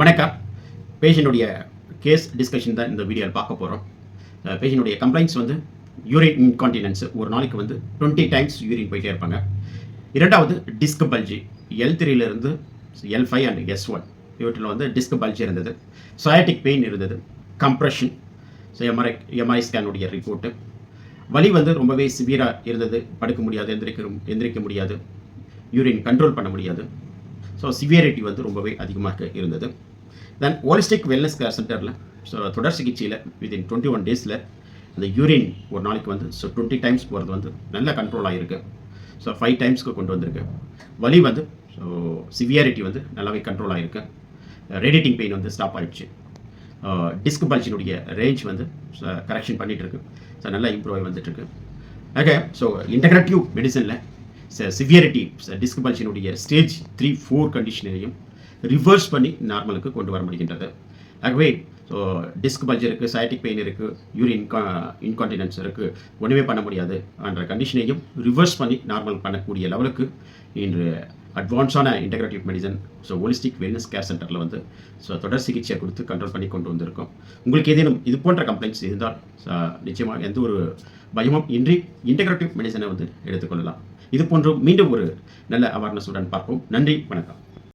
வணக்கம். பேஷண்ட்டுடைய case discussion தான் இந்த வீடியோவில் பார்க்க போகிறோம் பேஷண்ட்டுடைய கம்ப்ளைண்ட்ஸ் வந்து யூரின் இன்கான்டினன்ஸ் ஒரு நாளைக்கு வந்து டுவெண்ட்டி டைம்ஸ் யூரின் போயிட்டே இருப்பாங்க. இரண்டாவது disc bulge L த்ரீலேருந்து L five and S one இவற்றில் வந்து டிஸ்க் பல்ஜி இருந்தது. சயாட்டிக் பெயின் இருந்தது. கம்ப்ரெஷன் ஸோ எம்ஆர்ஐ எம்ஐ ஸ்கேனுடைய ரிப்போர்ட்டு வலி வந்து ரொம்பவே சிவியராக இருந்தது. படுக்க முடியாது எந்திரிக்க எந்திரிக்க முடியாது. யூரின் கண்ட்ரோல் பண்ண முடியாது. ஸோ சிவியரிட்டி வந்து ரொம்பவே அதிகமாக இருந்தது. தென் ஹோலிஸ்டிக் வெல்னஸ் கேர் சென்டரில் ஸோ தொடர் சிகிச்சையில் வித்தின் டுவெண்ட்டி ஒன் டேஸில் அந்த யூரின் ஒரு நாளைக்கு வந்து ஸோ டுவெண்ட்டி டைம்ஸ் போகிறது வந்து நல்ல கண்ட்ரோல் ஆகிருக்கு ஸோ ஃபைவ் டைம்ஸ்க்கு கொண்டு வந்திருக்கு. வலி வந்து ஸோ சிவியாரிட்டி வந்து நல்லாவே கண்ட்ரோல் ஆகிருக்கு ரேடியேட்டிங் பெயின் வந்து ஸ்டாப் ஆகிடுச்சு டிஸ்க் பல்ஜினுடைய ரேஞ்ச் வந்து கரெக்ஷன் பண்ணிகிட்டு இருக்கு. ஸோ நல்லா இம்ப்ரூவ் ஆகி வந்துட்டுருக்கு ஓகே ஸோ இன்டகிரேட்டிவ் மெடிசனில் சிவியரிட்டி டிஸ்க் பல்ஜினுடைய ஸ்டேஜ் த்ரீ ஃபோர் கண்டிஷனையும் ரிவர்ஸ் பண்ணி நார்மலுக்கு கொண்டு வர முடிகின்றது ஆகவே ஸோ டிஸ்க் பல்ஜ் இருக்குது சயட்டிக் பெயின் இருக்குது யூரின் இன்கான்டினன்ஸ் இருக்குது ஒன்றுமே பண்ண முடியாது என்ற கண்டிஷனையும் ரிவர்ஸ் பண்ணி நார்மல் பண்ணக்கூடிய லெவலுக்கு இன்று அட்வான்ஸான integrative medicine so holistic wellness care சென்டரில் வந்து ஸோ தொடர் சிகிச்சை கொடுத்து கண்ட்ரோல் பண்ணி கொண்டு வந்திருக்கோம். உங்களுக்கு ஏதேனும் இது போன்ற கம்ப்ளைண்ட்ஸ் இருந்தால் நிச்சயமாக எந்த ஒரு பயமும் இன்றி இன்டகிரேட்டிவ் மெடிசனை வந்து எடுத்துக்கொள்ளலாம். இது போன்று மீண்டும் ஒரு நல்ல அவேர்னஸுடன் பார்ப்போம். நன்றி வணக்கம்.